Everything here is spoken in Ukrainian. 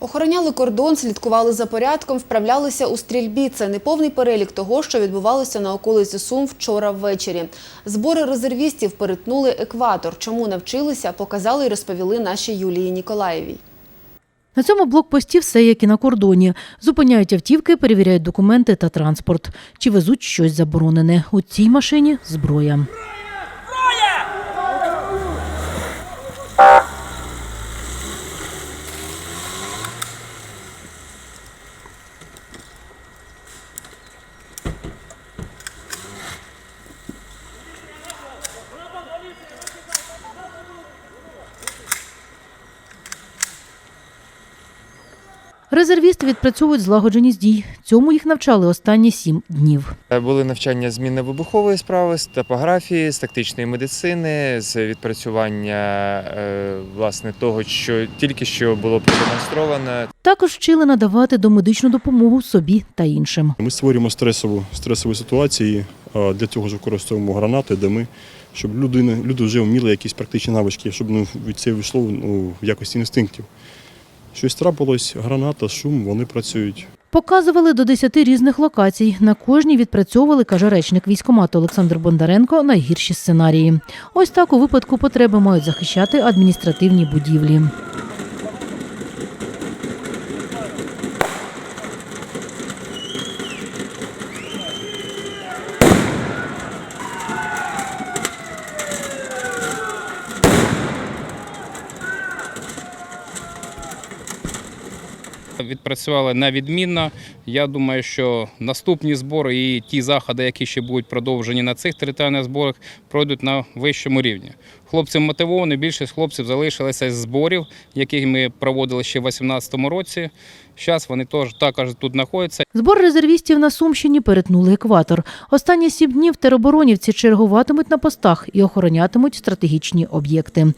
Охороняли кордон, слідкували за порядком, вправлялися у стрільбі. Це неповний перелік того, що відбувалося на околиці Сум вчора ввечері. Збори резервістів перетнули екватор. Чому навчилися, показали і розповіли нашій Юлії Ніколаєвій. На цьому блокпості все як і на кордоні. Зупиняють автівки, перевіряють документи та транспорт. Чи везуть щось заборонене. У цій машині зброя. Резервісти відпрацьовують злагодженість дій. Цьому їх навчали останні сім днів. Е, Були навчання з мінно-вибухової справи, з топографії, з тактичної медицини, з відпрацювання е, власне того, що тільки що було продемонстровано. Також вчили надавати домедичну допомогу собі та іншим. Ми створюємо стресову, стресові ситуації, для цього ж використовуємо гранати, дими, щоб людина, люди вже вміли якісь практичні навички, щоб ну, від це вийшло ну, в якості інстинктів. Щось трапилось, граната, шум, вони працюють. Показували до 10 різних локацій. На кожній відпрацьовували, каже речник військомату Олександр Бондаренко, найгірші сценарії. Ось так у випадку потреби мають захищати адміністративні будівлі. Відпрацювали на відмінно. Я думаю, що наступні збори і ті заходи, які ще будуть продовжені на цих територіальних зборах, пройдуть на вищому рівні. Хлопці мотивовані, більшість хлопців залишилися з зборів, які ми проводили ще в 2018 році. Зараз вони теж також тут знаходяться. Збор резервістів на Сумщині перетнули екватор. Останні сім днів тероборонівці чергуватимуть на постах і охоронятимуть стратегічні об'єкти.